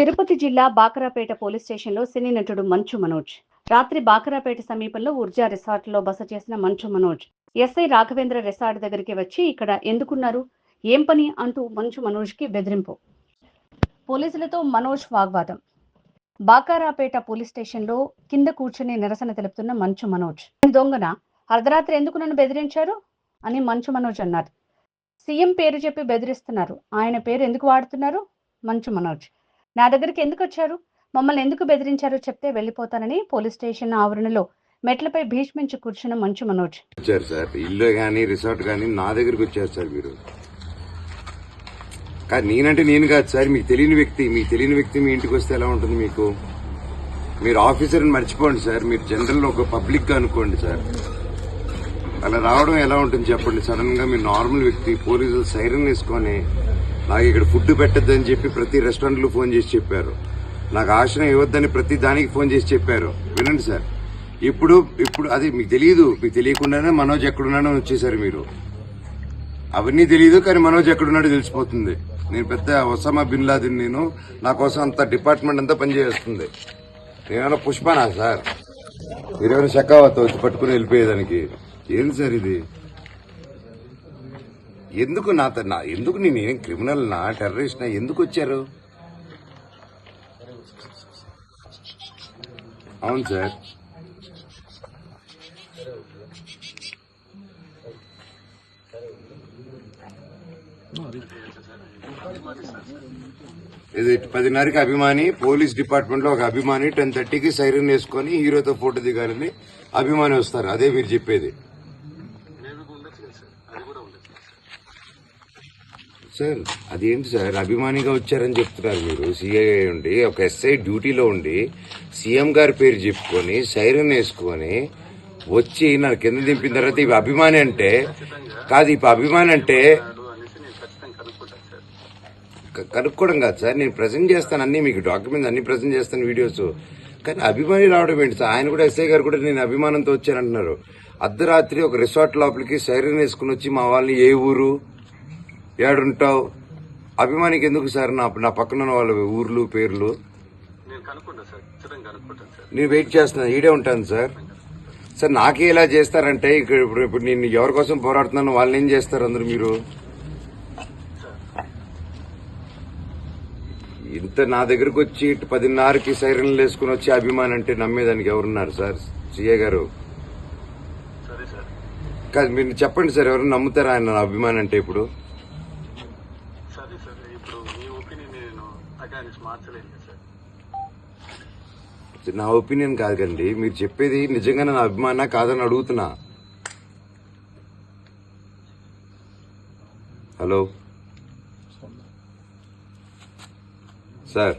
తిరుపతి జిల్లా బాకరాపేట పోలీస్ స్టేషన్లో సినీ నటుడు మంచు మనోజ్. రాత్రి బాకరాపేట సమీపంలో ఉర్జా రిసార్ట్లో బస చేసిన మంచు మనోజ్. ఎస్ఐ రాఘవేంద్ర రిసార్ట్ దగ్గరికి వచ్చి ఇక్కడ ఎందుకున్నారు? ఏం పని? అంటూ మంచు మనోజ్కి బెదిరింపు. పోలీసులతో మనోజ్ వాగ్వాదం. బాకారాపేట పోలీస్ స్టేషన్లో కింద కూర్చుని నిరసన తెలుపుతున్న మంచు మనోజ్. దొంగన? అర్ధరాత్రి ఎందుకు నన్ను బెదిరించారు? అని మంచు మనోజ్ అన్నారు. సీఎం పేరు చెప్పి బెదిరిస్తున్నారు. ఆయన పేరు ఎందుకు వాడుతున్నారు? మంచు మనోజ్. నా దగ్గరికి ఎందుకు వచ్చారు మమ్మల్ని ఎందుకు బెదిరించారో చెప్తే వెళ్ళిపోతానని పోలీస్ స్టేషన్ ఆవరణలో మెట్లపై భీష్మించి కూర్చున్న మంచు మనోజ్. వచ్చారు సార్. ఇల్లు కానీ రిసార్ట్ కానీ నా దగ్గరికి వచ్చారు సార్ మీరు. కానీ నేనంటే నేను కాదు సార్. మీకు తెలియని వ్యక్తి మీకు తెలియని వ్యక్తి మీ ఇంటికి వస్తే ఎలా ఉంటుంది మీకు? మీరు ఆఫీసర్ని మర్చిపోండి సార్. మీరు జనరల్ ఒక పబ్లిక్గా అనుకోండి సార్. అలా రావడం ఎలా ఉంటుంది చెప్పండి? సడన్గా మీరు నార్మల్ వ్యక్తి పోలీసులు సైరన్ వేసుకొని నాకు ఇక్కడ ఫుడ్ పెట్టద్దని చెప్పి ప్రతి రెస్టారెంట్లు ఫోన్ చేసి చెప్పారు. నాకు ఆశ్రయం ఇవ్వద్దని ప్రతి దానికి ఫోన్ చేసి చెప్పారు. వినండి సార్. ఇప్పుడు ఇప్పుడు అది మీకు తెలియదు మీకు తెలియకుండానే మనోజ్ ఎక్కడున్నాడో వచ్చేసారు మీరు. అవన్నీ తెలియదు కానీ మనోజ్ ఎక్కడున్నాడో తెలిసిపోతుంది. నేను పెద్ద ఒసామా బిన్ లాదిన్ నేను. నా కోసం అంత డిపార్ట్మెంట్ అంతా పనిచేస్తుంది. నేనేమైనా పుష్పనా సార్? మీరేమైనా షకావత్ వచ్చి పట్టుకుని వెళ్ళిపోయేదానికి. ఏంది సార్ ఇది? ఎందుకు నా నా ఎందుకు నేను క్రిమినల్ నా? టెర్రరిస్ట్ నా? ఎందుకు వచ్చారు? అవును సార్. ఇది పదిన్నరకి అభిమాని పోలీస్ డిపార్ట్మెంట్లో ఒక అభిమాని టెన్ థర్టీకి సైరన్ వేసుకొని హీరోతో ఫోటో దిగాలని అభిమాని వస్తారు. అదే మీరు చెప్పేది. సార్ అదేంటి సార్? అభిమానిగా వచ్చారని చెప్తున్నారు మీరు. సిఐ ఉండి ఒక ఎస్ఐ డ్యూటీలో ఉండి సీఎం గారి పేరు చెప్పుకొని సైరన్ వేసుకొని వచ్చి నా కింద దింపిన తర్వాత ఇవి అభిమాని అంటే కాదు ఇప్పుడు అభిమాని అంటే కనుక్కోవడం కాదు సార్. నేను ప్రజెంట్ చేస్తాను అన్ని మీకు డాక్యుమెంట్స్ అన్ని ప్రజెంట్ చేస్తాను వీడియోస్. కానీ అభిమాని రావడం ఏంటి సార్? ఆయన కూడా ఎస్ఐ గారు కూడా నేను అభిమానంతో వచ్చానంటున్నారు. అర్ధరాత్రి ఒక రిసార్ట్ లోపలికి సైరన్ వేసుకుని వచ్చి మా వాళ్ళని ఏ ఊరు? ఏడుంటావు? అభిమానికి ఎందుకు సార్ నా నా పక్కన ఉన్న వాళ్ళ ఊర్లు పేర్లు? నేను వెయిట్ చేస్తున్నాను ఈడే ఉంటాను సార్. సార్ నాకే ఇలా చేస్తారంటే ఇక్కడ ఇప్పుడు ఇప్పుడు నేను ఎవరి కోసం పోరాడుతున్నాను వాళ్ళని ఏం చేస్తారు అందరు మీరు? ఇంత నా దగ్గరకు వచ్చి పదిన్నరకి సైరన్లు వేసుకుని వచ్చి అభిమాని అంటే నమ్మేదానికి ఎవరున్నారు సార్? సిఏ గారు. కాదు మీరు చెప్పండి సార్ ఎవరు నమ్ముతారా ఆయన నా అభిమాని అంటే ఇప్పుడు? సరే. సార్ ఇప్పుడు మీ ఒపీనియన్ నేను అగానికి మార్చలేను కదా సార్. నా ఒపీనియన్ కాదు కండి మీరు చెప్పేది నిజంగానే నా అభిమాన కాదని అడుగుతున్నా. హలో? సార్.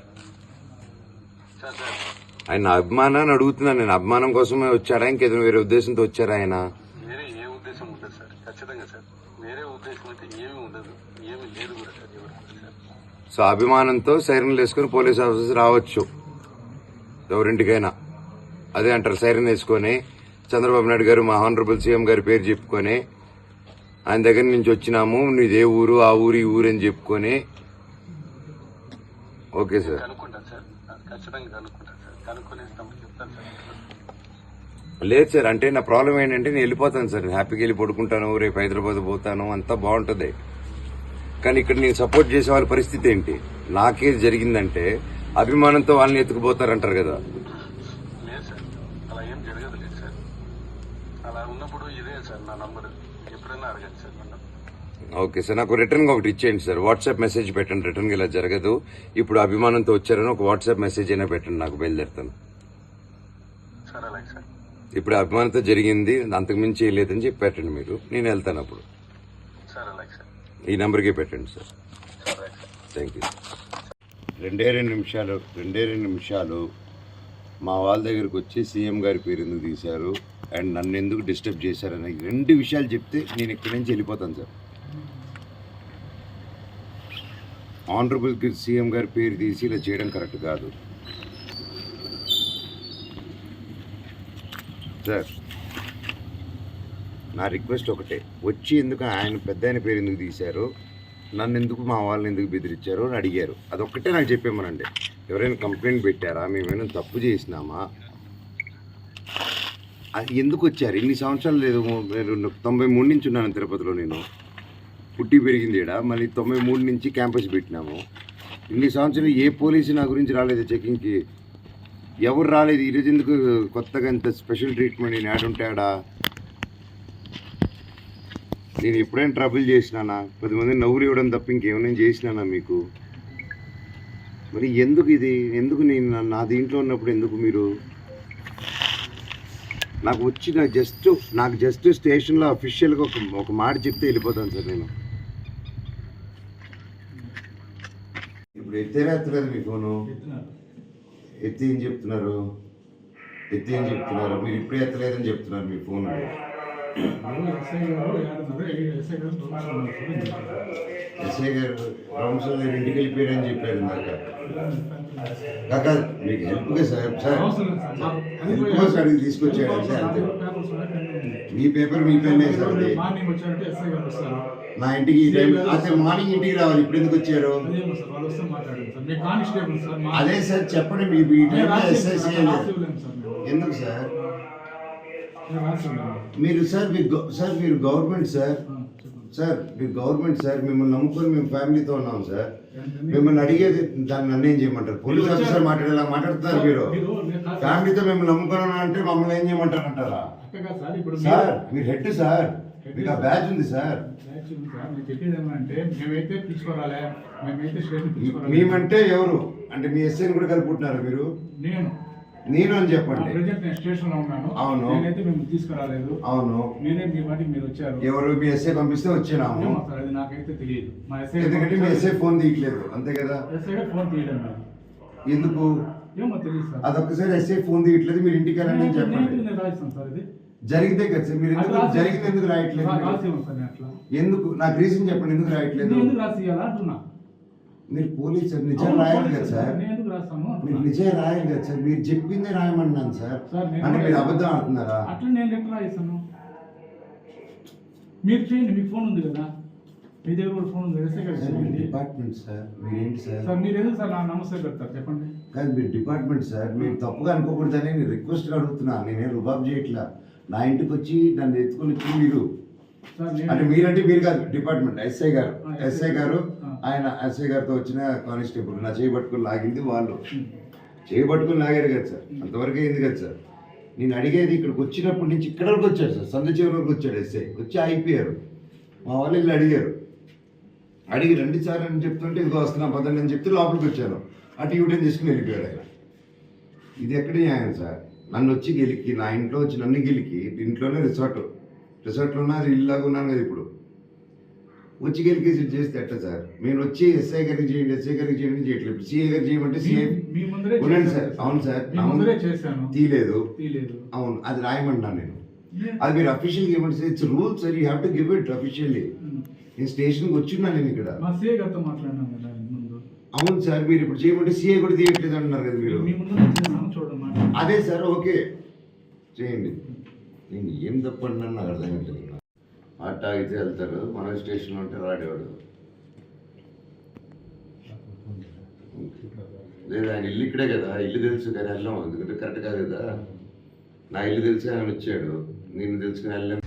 ఆయన నా అభిమానాన్ని అడుగుతున్నా. నేను అభిమానం కోసమే వచ్చారా? ఇంకేదైనా వేరే ఉద్దేశంతో వచ్చారా ఆయన? వేరే ఏ ఉద్దేశం ఉండదు సార్. ఖచ్చితంగా సార్. వేరే ఉద్దేశం అయితే ఏమీ ఉండదు. సో అభిమానంతో సైరన్లు వేసుకుని పోలీస్ ఆఫీసర్ రావచ్చు. ఎవరింటికైనా. అదే అంటారు సైరన్ వేసుకొని చంద్రబాబు నాయుడు గారు మా హానరబుల్ సీఎం గారి పేరు చెప్పుకొని ఆయన దగ్గర నుంచి వచ్చినాము నీదే ఊరు ఆ ఊరు ఈ ఊరు అని చెప్పుకొని. Okay sir. లేదు సార్ అంటే నా ప్రాబ్లం ఏంటంటే నేను వెళ్ళిపోతాను సార్. హ్యాపీగా వెళ్ళి పడుకుంటాను రేపు హైదరాబాద్ పోతాను అంతా బాగుంటుంది. కానీ ఇక్కడ నేను సపోర్ట్ చేసే వాళ్ళ పరిస్థితి ఏంటి? నాకేది జరిగిందంటే అభిమానంతో వాళ్ళని ఎత్తుకుపోతారంటారు కదా. లేదు సార్. అలా ఏం జరగదు లేదు సార్. అలా ఉన్నప్పుడు ఇదే సార్ నా నంబర్ ఎప్పుడైనా అడగండి సార్ నన్ను. ఓకే సార్ నాకు రిటర్న్గా ఒకటి ఇచ్చేయండి సార్. వాట్సాప్ మెసేజ్ పెట్టండి. రిటర్న్గా ఇలా జరగదు. ఇప్పుడు అభిమానంతో వచ్చారని ఒక వాట్సాప్ మెసేజ్ అయినా పెట్టండి నాకు బయలుదేరుతాను. ఇప్పుడు అభిమానంతో జరిగింది అంతకు మించి ఏం లేదని చెప్పి పెట్టండి మీరు. నేను వెళ్తాను అప్పుడు. ఈ నెంబర్కి పెట్టండి సార్. థ్యాంక్ యూ రెండే రెండు నిమిషాలు రెండే రెండు నిమిషాలు మా వాళ్ళ దగ్గరికి వచ్చి సీఎం గారి పేరు ఎందుకు తీశారు? అండ్ నన్ను ఎందుకు డిస్టర్బ్ చేశారని రెండు విషయాలు చెప్తే నేను ఇక్కడి నుంచి వెళ్ళిపోతాను సార్. ఆనరబుల్ సీఎం గారి పేరు తీసి ఇలా చేయడం కరెక్ట్ కాదు. సార్ నా రిక్వెస్ట్ ఒకటే. వచ్చి ఎందుకు ఆయన పెద్ద ఆయన పేరు ఎందుకు తీశారు? నన్ను ఎందుకు మా వాళ్ళని ఎందుకు బెదిరించారు అని అడిగారు. అదొక్కటే నాకు చెప్పేమనండి. ఎవరైనా కంప్లైంట్ పెట్టారా? మేమేమైనా తప్పు చేసినామా? ఎందుకు వచ్చారు? ఇన్ని సంవత్సరాలు లేదు. తొంభై మూడు నుంచి ఉన్నాను తిరుపతిలో నేను. పుట్టి పెరిగింది ఈడ. మళ్ళీ తొంభై మూడు నుంచి క్యాంపస్ పెట్టినాము. ఇన్ని సంవత్సరాలు ఏ పోలీసు నా గురించి రాలేదు చెకింగ్కి. ఎవరు రాలేదు? ఈరోజు ఎందుకు కొత్తగా ఇంత స్పెషల్ ట్రీట్మెంట్ నేను ఆడుంటాడా నేను ఎప్పుడైనా ట్రబుల్ చేసినానా? పది మంది నవ్వులు ఇవ్వడం తప్ప ఇంకేమైనా చేసినానా మీకు? మరి ఎందుకు ఇది? ఎందుకు నేను నా- దీంట్లో ఉన్నప్పుడు ఎందుకు మీరు? నాకు వచ్చిన జస్ట్ నాకు జస్ట్ స్టేషన్లో అఫీషియల్గా ఒక ఒక మాట చెప్తే వెళ్ళిపోతాను సార్ నేను. ఇప్పుడు ఎత్తేరా ఎత్తలేదు మీ ఫోను? ఎత్తి ఏం చెప్తున్నారు? ఎత్తి ఏం చెప్తున్నారు? మీరు ఇప్పుడే ఎత్తలేదని చెప్తున్నారు మీ ఫోన్. ఎస్ఐ గారు రౌండ్స్ ఇంటికి వెళ్ళిపోయారని చెప్పారు ఇందాక. కాక మీకు హెల్ప్గా సార్ సార్ హెల్ప్గా సార్ ఇది తీసుకొచ్చాడు సార్ అంతే. మీ పేపర్ మీ పెన్నే సార్ నా ఇంటికి అసలు మార్నింగ్ ఇంటికి రావాలి ఇప్పుడు ఎందుకు వచ్చారు? అదే సార్ చెప్పండి మీ టైంలో ఎస్ఐ ఎందుకు సార్? మీరు సార్ మీరు సార్ మీరు గవర్నమెంట్ సార్. సార్ మీరు గవర్నమెంట్ సార్ మిమ్మల్ని నమ్ముకొని మేము ఫ్యామిలీతో ఉన్నాం సార్? మిమ్మల్ని అడిగేది దాన్ని నన్ను ఏం చేయమంటారు? Police officer. మాట్లాడేలా మాట్లాడుతున్నారు మీరు. ఫ్యామిలీతో మిమ్మల్ని నమ్ముకున్నాను అంటే మమ్మల్ని ఏం చేయమంటారు అంటారా? సార్ మీరు హెడ్ సార్. మీకు బ్యాచ్ ఉంది సార్. మేమంటే ఎవరు? అంటే మీ ఎస్ఐని కూడా కలుపుకుంటున్నారు మీరు? నేను. నేను అని చెప్పండి. ప్రజెంట్ నేను స్టేషన్లో ఉన్నాను. అవును. నేనైతే మేము తీసుకురాలేదు. అవును. మీరే మీ వాటికి మీరు వచ్చారు. ఎవరు మీ ఎస్ఐ పంపిస్తే వచ్చినాము. అది నాకైతే తెలియదు. మా ఎందుకంటే మీ ఎస్ఐ ఫోన్ తీయట్లేదు. అంతే కదా? ఫోన్ తీయడం ఎందుకు? ఏమో తెలియదు సార్. అదొక్కసారి ఎస్ఐ ఫోన్ తీయట్లేదు మీరు ఇంటికి వెళ్ళండి అని నేను- చెప్పండి. నేను రాయిస్తాను సార్ ఇది. జరిగితే కదా సార్ మీరు ఎందుకు జరిగింది ఎందుకు రాయట్లేదు నేను ఎందుకు? నాకు రీజన్ చెప్పండి ఎందుకు రాయట్లేదు? నేను ఎందుకు రాసి ఇవ్వాలా అంటున్నా? మీరు పోలీస్ సార్ నిజం రాయాలి కదా సార్, మీరు. నిజం రాయాలి కదా సార్. మీరు చెప్పిందే రాయమన్నాను సార్. అంటే మీరు అబద్ధం ఆడుతున్నారా? అట్లా నేను ఎట్లా రాయిస్తాను? మీరు చేయండి మీకు ఫోన్ ఉంది కదా. మీ దగ్గర కూడా ఫోన్ ఉంది సార్ మీరు డిపార్ట్మెంట్ సార్. మీరేంటి సార్? సార్ మీరు ఎందుకు సార్ నా నమస్తే పెడతారు? చెప్పండి. కాదు మీరు డిపార్ట్మెంట్ సార్. మీరు తప్పుగా అనుకోకూడదని నేను రిక్వెస్ట్గా అడుగుతున్నా. నేనేం రుబాబ్ చేయట్లా. నా ఇంటికి వచ్చి నన్ను ఎత్తుకొని వచ్చి మీరు సార్ అంటే మీరంటే మీరు కాదు డిపార్ట్మెంట్ ఎస్ఐ గారు. ఎస్ఐ గారు. ఆయన ఎస్ఐ గారితో వచ్చిన కానిస్టేబుల్ నా చేయి లాగింది వాళ్ళు. చేయబట్టుకుని లాగారు కదా సార్. అంతవరకు అయింది కదా సార్. నేను అడిగేది ఇక్కడికి వచ్చినప్పటి నుంచి ఇక్కడ వరకు వచ్చాడు సార్. సంద చివరి వరకు వచ్చాడు ఎస్ఐ. వచ్చి అయిపోయారు మా వాళ్ళు వీళ్ళు అడిగారు. అడిగి రండి సార్ అని చెప్తుంటే ఇదిగో వస్తున్నా పదండి అని చెప్తే లోపలికి వచ్చాను అటు యూటర్న్ తీసుకుని వెళ్ళిపోయాడు ఆయన. ఇది ఎక్కడ న్యాయం సార్? నన్ను వచ్చి గెలికి నా ఇంట్లో వచ్చి నన్ను గెలికి ఇంట్లోనే రిసార్ట్. రిసార్ట్లో ఉన్న ఇల్లాగా ఉన్నాను కదా ఇప్పుడు. వచ్చి గెలికేసి చేస్తే ఎట్ట సార్? నేను వచ్చి ఎస్ఐ గారికి చేయండి ఎస్ఐ గారికి చేయండి చేయట్లేదు. సిఐ గారికి చేయమంటే సిఐ ఉండండి సార్ అవును సార్ తీయలేదు అవును. అది రాయమన్నాను నేను. అది మీరు అఫీషియల్గా ఇవ్వండి. Sir it's rule sir you have to give it officially. నేను స్టేషన్కి వచ్చిన్నాను నేను ఇక్కడ. అవును సార్ మీరు ఇప్పుడు చేయమంటే సిఐ కూడా తీయట్లేదు అంటున్నారు కదా మీరు. అదే సార్ ఓకే. చేయండి. నేను ఏం తప్పంటున్నాను నాకు అర్థం ఆట ఆగితే వెళ్తారు మన స్టేషన్లో ఉంటే రాడేవాడు. లేదు ఆయన ఇల్లు ఇక్కడే కదా. ఇల్లు తెలుసు కానీ వెళ్ళాం. ఎందుకంటే కరెక్ట్ కాదు కదా. నా ఇల్లు తెలిసి ఆయన వచ్చాడు. నేను తెలుసుకుని వెళ్ళాను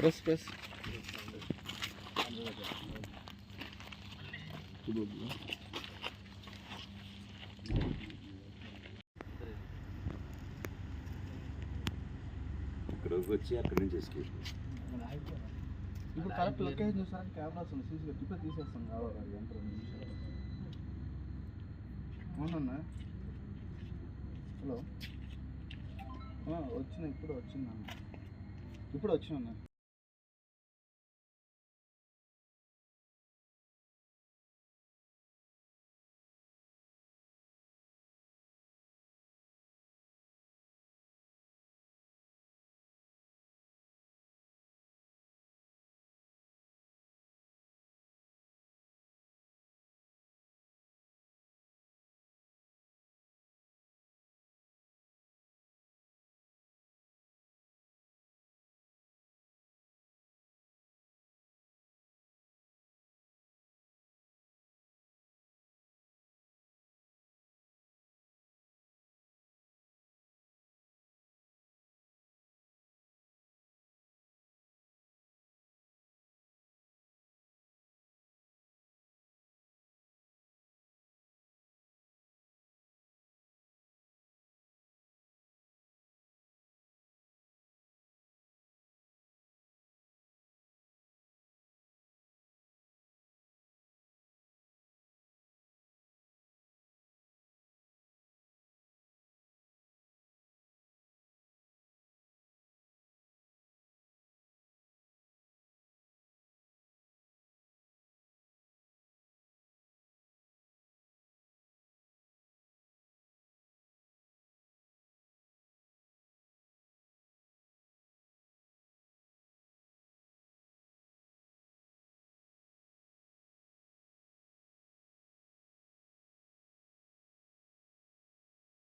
ప్రెస్ ప్రెస్ ఇక్కడికి వచ్చి అక్కడ నుంచి ఎస్కేప్ ఇప్పుడు కరెక్ట్ లొకేషన్ చూసానికి కెమెరాస్ ఉన్నాయి. సీసీ ఇప్పుడే తీసేస్తాం కావాలి ఎంత రెండు నిమిషాలు. అవునన్నా హలో. వచ్చిన ఇప్పుడు వచ్చిందన్న. ఇప్పుడు వచ్చిన